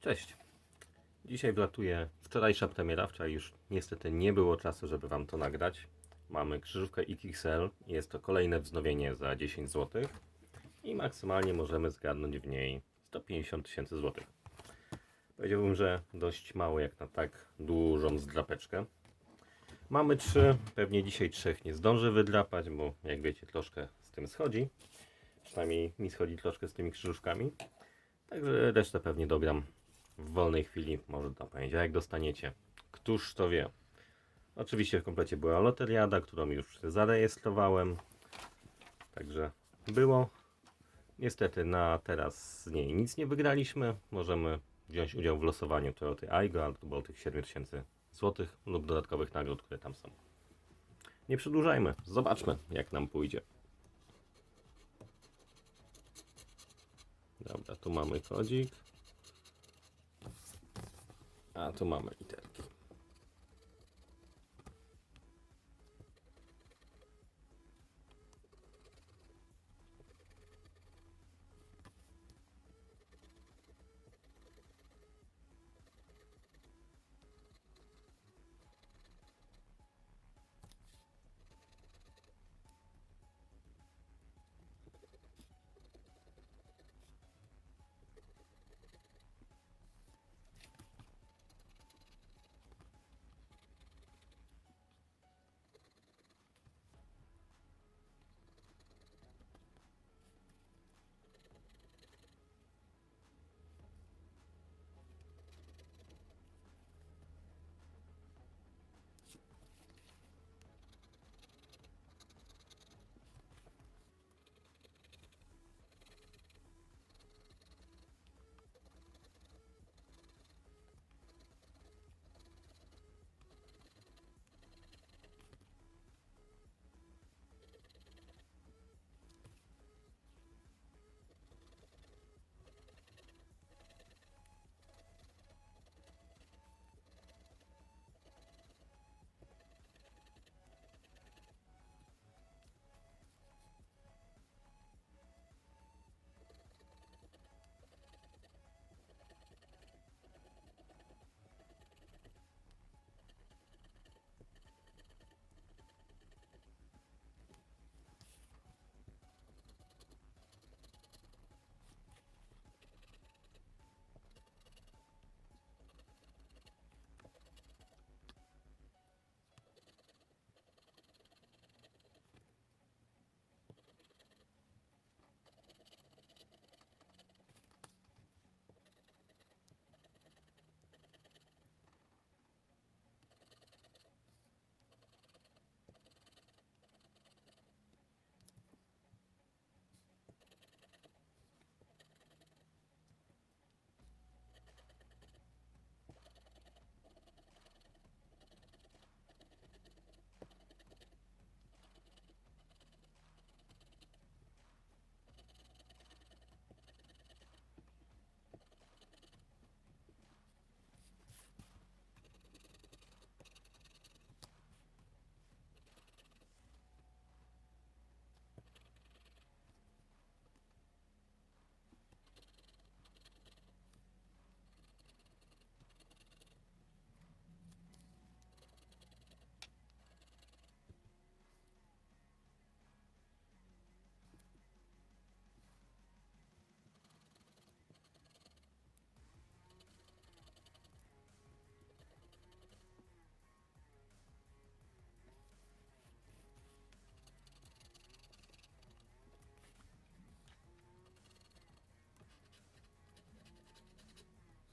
Cześć. Dzisiaj wlatuje wczorajsza premiera. Wczoraj już niestety nie było czasu, żeby Wam to nagrać. Mamy krzyżówkę XXL. Jest to kolejne wznowienie za 10 zł. I maksymalnie możemy zgarnąć w niej 150 tysięcy złotych. Powiedziałbym, że dość mało jak na tak dużą zdrapeczkę. Mamy trzy, pewnie dzisiaj trzech nie zdążę wydrapać, bo jak wiecie troszkę z tym schodzi. Przynajmniej mi schodzi troszkę z tymi krzyżówkami. Także resztę pewnie dogram w wolnej chwili, może na poniedziałek dostaniecie. Któż to wie? Oczywiście w komplecie była loteriada, którą już zarejestrowałem. Także było. Niestety na teraz z niej nic nie wygraliśmy. Możemy wziąć udział w losowaniu Toyota Aygo albo tych 7000 zł lub dodatkowych nagród, które tam są. Nie przedłużajmy, zobaczmy jak nam pójdzie. Dobra, tu mamy kodzik. A tu mamy literki.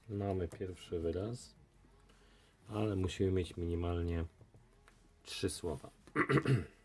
Mamy pierwszy wyraz, ale musimy mieć minimalnie trzy słowa.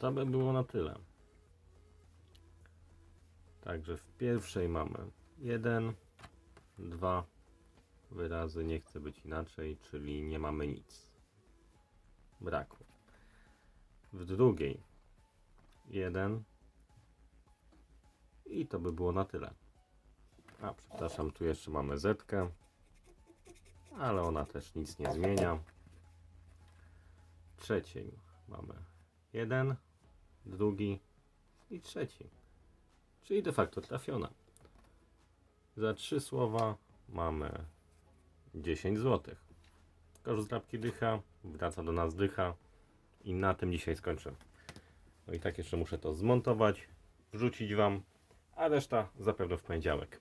To by było na tyle. Także w pierwszej mamy 1, 2 wyrazy, nie chce być inaczej, czyli nie mamy nic. Brakło. W drugiej 1 i to by było na tyle. A, przepraszam, tu jeszcze mamy zetkę, ale ona też nic nie zmienia. W trzeciej mamy jeden, drugi i trzeci. Czyli de facto trafiona. Za trzy słowa mamy 10 zł. Kosz z drapki dycha, wraca do nas dycha i na tym dzisiaj skończę. No i tak jeszcze muszę to zmontować, wrzucić Wam, a reszta zapewne w poniedziałek.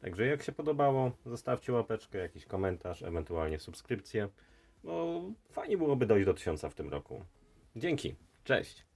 Także jak się podobało, zostawcie łapeczkę, jakiś komentarz, ewentualnie subskrypcję. No fajnie byłoby dojść do tysiąca w tym roku. Dzięki, cześć!